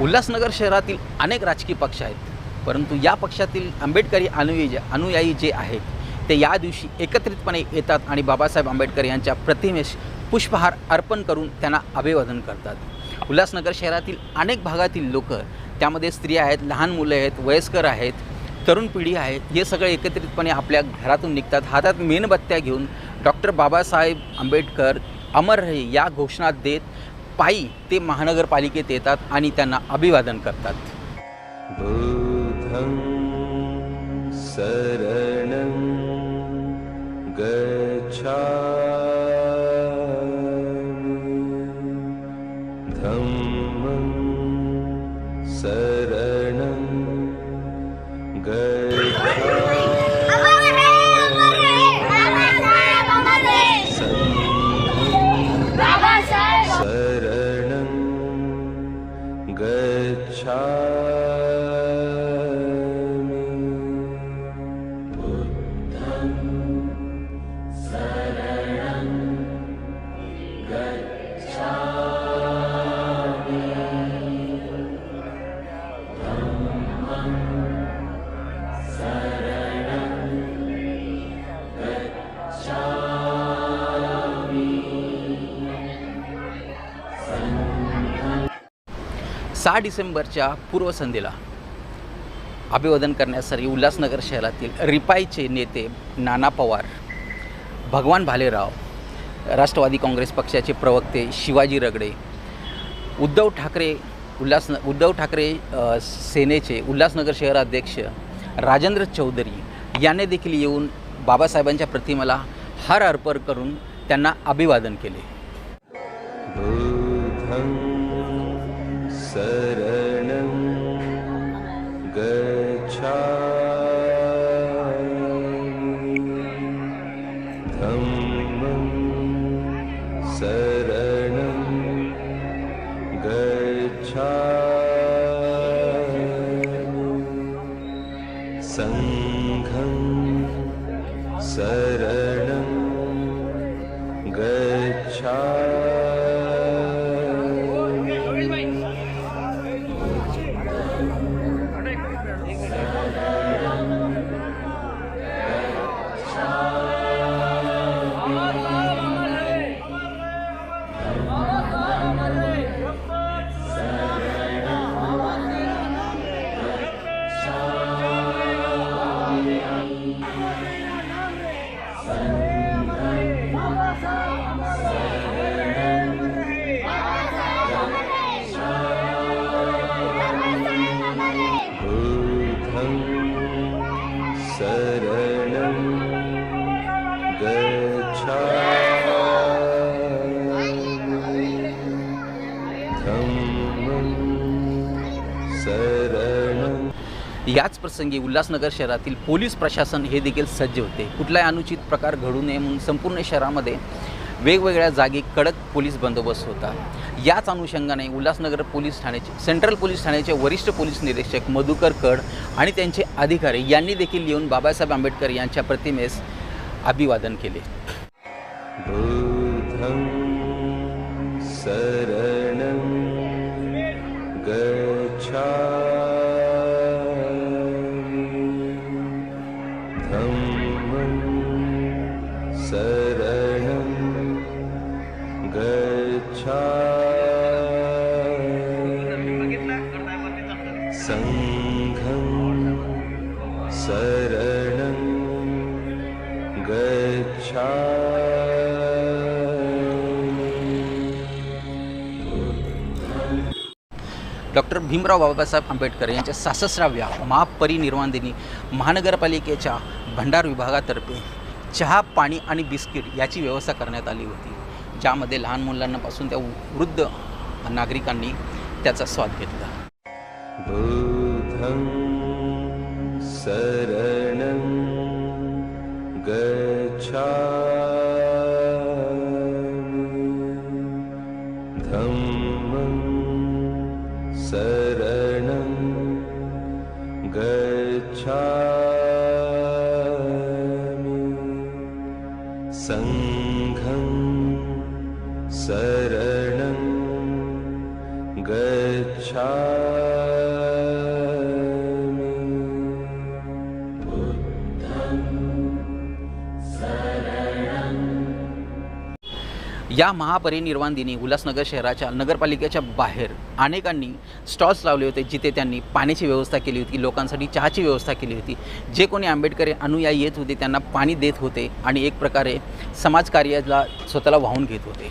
उल्हासनगर शहरातील अनेक राजकीय पक्ष आहेत. परंतु या पक्षातील आंबेडकरी अनुयायी अनुयायी जे आहेत ते या दिवशी एकत्रितपणे येतात आणि बाबासाहेब आंबेडकर यांच्या प्रतिमेस पुष्पहार अर्पण करून त्यांना अभिवादन करतात. उल्हासनगर शहरातील अनेक भागातील लोक त्यामध्ये स्त्रिया आहेत लहान मुलं आहेत वयस्कर आहेत तरुण पिढी आहे हे सगळे एकत्रितपणे आपल्या घरातून निघतात. हातात मेणबत्त्या घेऊन डॉक्टर बाबासाहेब आंबेडकर अमर रहे या घोषणा देत पायी ते महानगरपालिकेत येतात आणि त्यांना अभिवादन करतात. बुद्धं शरणं धम्मं शरण ग Amen. सहा डिसेंबरच्या पूर्वसंध्येला अभिवादन करण्यासाठी उल्हासनगर शहरातील रिपाईचे नेते नाना पवार भगवान भालेराव राष्ट्रवादी काँग्रेस पक्षाचे प्रवक्ते शिवाजी रगडे उद्धव ठाकरे उल्हास उद्धव ठाकरे सेनेचे उल्हासनगर शहराध्यक्ष राजेंद्र चौधरी याने देखील येऊन बाबासाहेबांच्या प्रतिमेला हार अर्पण करून त्यांना अभिवादन केले. शरणं धम्मं शरणं गच्छामि। सङ्घं शरणं शरणं गच्छामि। याच प्रसंगी उल्हासनगर शहरातील पोलीस प्रशासन हे देखील सज्ज होते. कुठलाही अनुचित प्रकार घडू नये म्हणून संपूर्ण शहरामध्ये वेगवेगळ्या जागी कडक पोलीस बंदोबस्त होता. याच अनुषंगाने उल्हासनगर पोलीस ठाण्याचे सेंट्रल पोलीस ठाण्याचे वरिष्ठ पोलीस निरीक्षक मधुकर कड आणि त्यांचे अधिकारी यांनी देखील येऊन बाबासाहेब आंबेडकर यांच्या प्रतिमेस अभिवादन केले. गच्छामि सङ्घं शरणं डॉक्टर भीमराव बाबासाहेब आंबेडकर यांच्या साससराव्या महापरिनिर्वाण दिनी महानगरपालिकेच्या भंडार विभागातर्फे चहा पाणी आणि बिस्किट याची व्यवस्था करण्यात आली होती. ज्यामध्ये लहान मुलांपासून त्या वृद्ध नागरिकांनी त्याचा स्वाद घेतला. बुद्धं शरणं धम्मं शरणं गच्छामि। या महापरिनिर्वाण दिनी उल्हासनगर शहराच्या नगरपालिकेच्या बाहेर अनेकांनी स्टॉल्स लावले होते जिथे त्यांनी पाण्याची व्यवस्था केली होती लोकांसाठी चहाची व्यवस्था केली होती. जे कोणी आंबेडकरी अनुयायी येत होते त्यांना पाणी देत होते आणि एक प्रकारे समाजकार्याला स्वतःला वाहून घेत होते.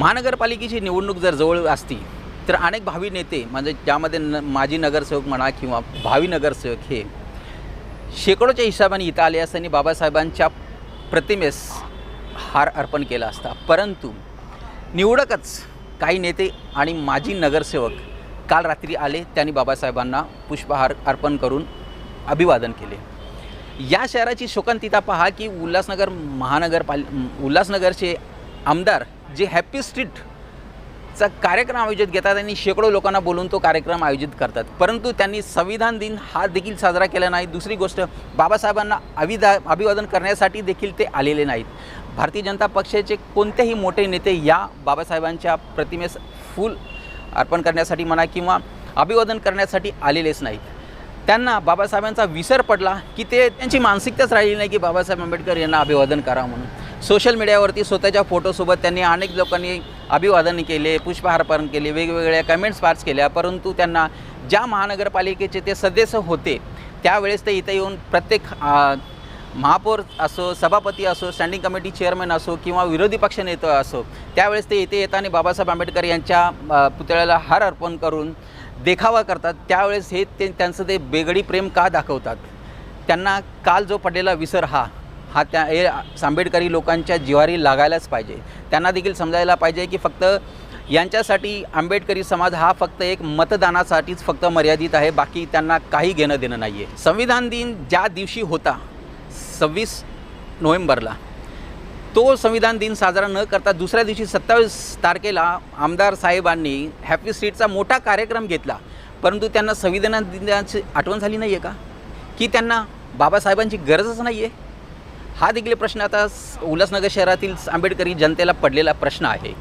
महानगरपालिकेची निवडणूक जर जवळ असती तर अनेक भावी नेते म्हणजे ज्यामध्ये न माजी नगरसेवक म्हणा किंवा भावी नगरसेवक हे शेकडोच्या हिशोबाने इथं आले असताना बाबासाहेबांच्या प्रतिमेस हार अर्पण केला असता. परंतु निवडकच काही नेते आणि माजी नगरसेवक काल रात्री आले त्यांनी बाबासाहेबांना पुष्पहार अर्पण करून अभिवादन केले. या शहराची शोकांतिता पहा की उल्हासनगर महानगरपाल उल्हासनगरचे आमदार जे हॅपी स्ट्रीटचा कार्यक्रम आयोजित घेतात आणि शेकडो लोकांना बोलून तो कार्यक्रम आयोजित करतात. परंतु त्यांनी संविधान दिन हा देखील साजरा केला नाही. दुसरी गोष्ट बाबासाहेबांना अभिदा अभिवादन करण्यासाठी देखील ते आलेले नाहीत. भारतीय जनता पक्षाचे कोणतेही मोठे नेते या बाबासाहेबांच्या प्रतिमेस फूल अर्पण करण्यासाठी म्हणा किंवा अभिवादन करण्यासाठी आलेलेच नाहीत. त्यांना बाबासाहेबांचा विसर पडला की ते त्यांची मानसिकताच राहिली नाही की बाबासाहेब आंबेडकर यांना अभिवादन करा म्हणून. सोशल मीडियावरती स्वतःच्या फोटोसोबत त्यांनी अनेक लोकांनी अभिवादन केले पुष्पहार केले वेगवेगळ्या कमेंट्स पास केल्या. परंतु त्यांना ज्या महानगरपालिकेचे ते सदस्य होते त्यावेळेस ते इथे येऊन प्रत्येक महापौर असो सभापती असो स्टँडिंग कमिटी चेअरमॅन असो किंवा विरोधी पक्षनेता असो त्यावेळेस ते इथे येताना बाबासाहेब आंबेडकर यांच्या पुतळ्याला हार अर्पण करून देखावा करतात. त्यावेळेस हे ते त्यांचं ते बेगडी प्रेम का दाखवतात? त्यांना काल जो पडलेला विसर हा. हा त्या हे आंबेडकरी लोकांच्या जिवारी लागायलाच पाहिजे. त्यांना देखील समजायला पाहिजे की फक्त यांच्यासाठी आंबेडकरी समाज हा फक्त एक मतदानासाठीच फक्त मर्यादित आहे बाकी त्यांना काही घेणं देणं नाही आहे संविधान दिन ज्या दिवशी होता सव्वीस नोव्हेंबरला तो संविधान दिन साजरा न करता दुसऱ्या दिवशी सत्तावीस तारखेला आमदार साहेबांनी हॅपी स्ट्रीटचा मोठा कार्यक्रम घेतला. परंतु त्यांना संविधान दिनाची आठवण झाली नाही आहे का? की त्यांना बाबासाहेबांची गरजच नाही आहे हा देखील प्रश्न आता उल्हासनगर शहरातील आंबेडकरी जनतेला पडलेला प्रश्न आहे.